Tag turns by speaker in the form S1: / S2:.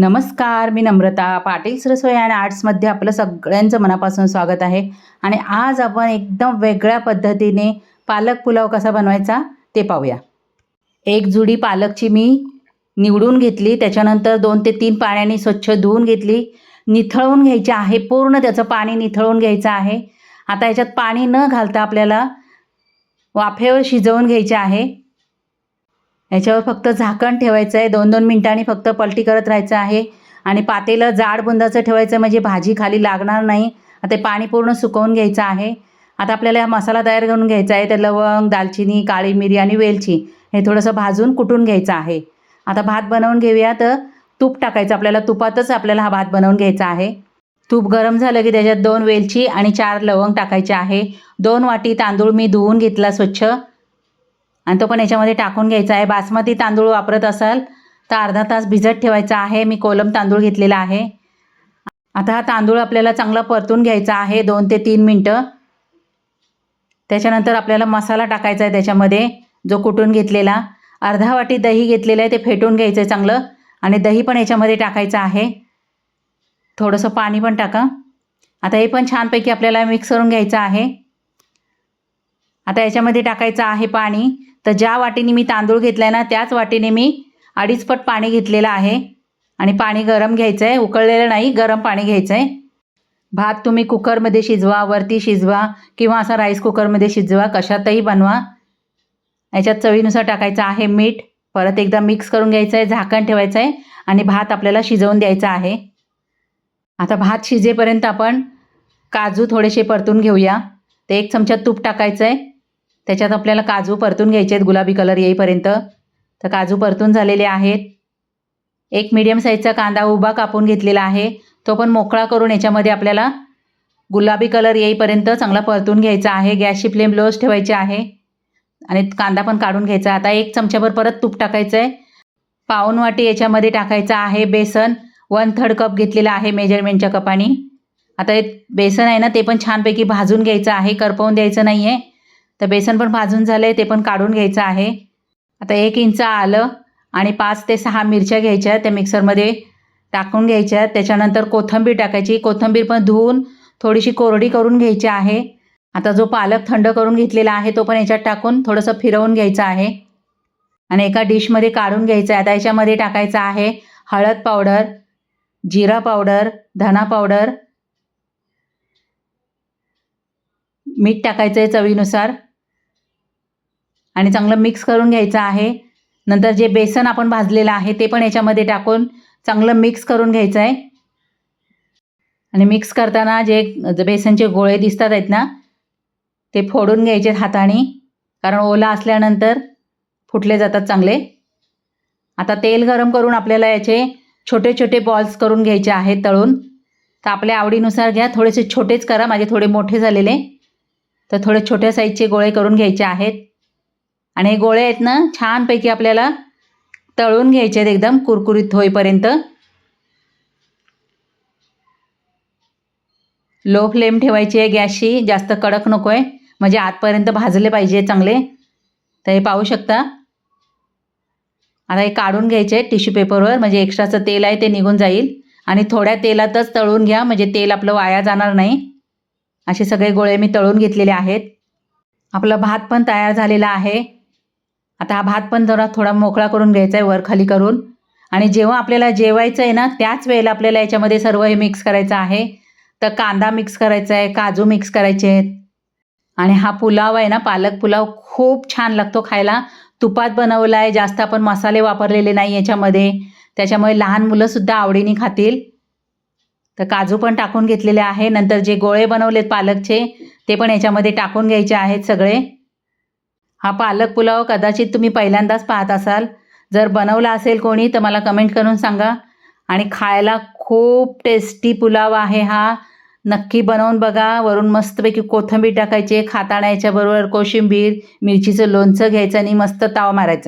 S1: नमस्कार मी नम्रता. पाटील रसोई आणि आर्ट्समध्ये आपलं सगळ्यांचं मनापासून स्वागत आहे. आणि आज आपण एकदम वेगळ्या पद्धतीने पालक पुलाव कसा बनवायचा ते पाहूया. एक जुडी पालकची मी निवडून घेतली. त्याच्यानंतर दोन ते तीन पाण्याने स्वच्छ धुवून घेतली. निथळवून घ्यायची आहे. पूर्ण त्याचं पाणी निथळवून घ्यायचं आहे. आता याच्यात पाणी न घालता आपल्याला वाफेवर शिजवून घ्यायचे आहे. याच्यावर फक्त झाकण ठेवायचं आहे दोन दोन मिनटांनी फक्त पलटी करत राहायचं आहे. आणि पातेलं जाड बुंदाचं ठेवायचं म्हणजे भाजी खाली लागणार नाही. आता ते पाणी पूर्ण सुकवून घ्यायचं आहे. आता आपल्याला हा मसाला तयार करून घ्यायचा आहे. ते लवंग दालचिनी काळी मिरी आणि वेलची हे थोडंसं भाजून कुटून घ्यायचं आहे. आता भात बनवून घेऊया तर तूप टाकायचं आपल्याला. तुपातच आपल्याला हा भात बनवून घ्यायचा आहे. तूप गरम झालं की त्याच्यात दोन वेलची आणि चार लवंग टाकायचे आहे. दोन वाटी तांदूळ मी धुवून घेतला स्वच्छ. आणि तो पण याच्यामध्ये टाकून घ्यायचा आहे. बासमती तांदूळ वापरत असाल तर अर्धा तास भिजत ठेवायचा आहे. मी कोलम तांदूळ घेतलेला आहे. आता हा तांदूळ आपल्याला चांगला परतून घ्यायचा आहे. दोन ते तीन मिनटं. त्याच्यानंतर आपल्याला मसाला टाकायचा आहे त्याच्यामध्ये जो कुटून घेतलेला. अर्धा वाटी दही घेतलेलं आहे ते फेटून घ्यायचं आहे चांगलं. आणि दही पण याच्यामध्ये टाकायचं आहे. थोडंसं पाणी पण टाका. आता हे पण छानपैकी आपल्याला मिक्स करून घ्यायचं आहे. आता याच्यामध्ये टाकायचं आहे पाणी. तर ज्या वाटीने मी तांदूळ घेतला आहे ना त्याच वाटीने मी अडीच पट पाणी घेतलेलं आहे. आणि पाणी गरम घ्यायचं आहे उकळलेलं नाही गरम पाणी घ्यायचं आहे भात तुम्ही कुकरमध्ये शिजवा वरती शिजवा किंवा असा राईस कुकरमध्ये शिजवा कशातही बनवा. याच्यात चवीनुसार टाकायचं आहे मीठ परत एकदा मिक्स करून घ्यायचं आहे झाकण ठेवायचं आहे आणि भात आपल्याला शिजवून द्यायचा आहे. आता भात शिजेपर्यंत आपण काजू थोडेसे परतून घेऊया. ते एक चमचा तूप टाकायचं आहे त्याच्यात आपल्याला काजू परतून घ्यायचे आहेत गुलाबी कलर येईपर्यंत. तर काजू परतून झालेले आहेत. एक मीडियम साईजचा कांदा उभा कापून घेतलेला आहे. तो पण मोकळा करून याच्यामध्ये आपल्याला गुलाबी कलर येईपर्यंत चांगला परतून घ्यायचा आहे. गॅसची फ्लेम लोच ठेवायची आहे. आणि कांदा पण काढून घ्यायचा. आता एक चमच्याभर परत तूप टाकायचं आहे पाऊन वाटी याच्यामध्ये टाकायचं आहे बेसन. वन थर्ड कप घेतलेला आहे मेजरमेंटच्या कपाने. आता हे बेसन आहे ना ते पण छानपैकी भाजून घ्यायचं आहे. करपवून द्यायचं नाही आहे तर बेसन पण भाजून झालं आहे ते पण काढून घ्यायचं आहे. आता एक इंच आलं आणि पाच ते सहा मिरच्या घ्यायच्या त्या मिक्सरमध्ये टाकून घ्यायच्या त्याच्यानंतर कोथिंबीर टाकायची कोथिंबीर पण धुवून थोडीशी कोरडी करून घ्यायची आहे. आता जो पालक थंड करून घेतलेला आहे तो पण याच्यात टाकून थोडंसं फिरवून घ्यायचं आहे. आणि एका डिशमध्ये काढून घ्यायचं आहे. आता याच्यामध्ये टाकायचं आहे हळद पावडर जिरा पावडर धना पावडर. मीठ टाकायचं आहे चवीनुसार. आणि चांगलं मिक्स करून घ्यायचं आहे. नंतर जे बेसन आपण भाजलेलं आहे ते पण याच्यामध्ये टाकून चांगलं मिक्स करून घ्यायचं आहे. आणि मिक्स करताना जे बेसनचे गोळे दिसतात आहेत ना ते फोडून घ्यायचे हाताने. कारण ओला असल्यानंतर फुटले जातात चांगले. आता तेल गरम करून आपल्याला याचे छोटे छोटे बॉल्स करून घ्यायचे आहेत तळून. तर आपल्या आवडीनुसार घ्या. थोडेसे छोटेच करा. माझे थोडे मोठे झालेले. तर थोडे छोट्या साईजचे गोळे करून घ्यायचे आहेत. आणि हे गोळे आहेत ना छानपैकी आपल्याला तळून घ्यायचे आहेत एकदम कुरकुरीत होईपर्यंत. लो फ्लेम ठेवायची आहे गॅसची जास्त कडक नको आहे म्हणजे आतपर्यंत भाजले पाहिजे चांगले. तर हे पाहू शकता. आता हे काढून घ्यायचे आहे टिश्यू पेपरवर म्हणजे एक्स्ट्राचं तेल आहे ते निघून जाईल. आणि थोड्या तेलातच तळून घ्या म्हणजे तेल आपलं वाया जाणार नाही. असे सगळे गोळे मी तळून घेतलेले आहेत. आपला भात पण तयार झालेला आहे. आता हा भात पण जरा थोडा मोकळा करून घ्यायचा आहे वरखाली करून. आणि जेव्हा आपल्याला जेवायचं आहे ना त्याच वेळेला आपल्याला याच्यामध्ये सर्व हे मिक्स करायचं आहे. तर कांदा मिक्स करायचा आहे काजू मिक्स करायचे आहेत. आणि हा पुलाव आहे ना पालक पुलाव खूप छान लागतो खायला. तुपात बनवला आहे जास्त आपण मसाले वापरलेले नाही याच्यामध्ये. त्याच्यामुळे लहान मुलंसुद्धा आवडीने खातील. तर काजू पण टाकून घेतलेले आहे. नंतर जे गोळे बनवलेत पालकचे ते पण याच्यामध्ये टाकून घ्यायचे आहेत सगळे. हा पालक पुलाव कदाचित तुम्ही पहिल्यांदाच पाहत असाल. जर बनवला असेल कोणी तर मला कमेंट करून सांगा. आणि खायला खूप टेस्टी पुलाव आहे हा. नक्की बनवून बघा. वरून मस्तपैकी कोथिंबीर टाकायची खाताना याच्याबरोबर कोशिंबीर मिरचीचं लोणचं घ्यायचं आणि मस्त ताव मारायचं.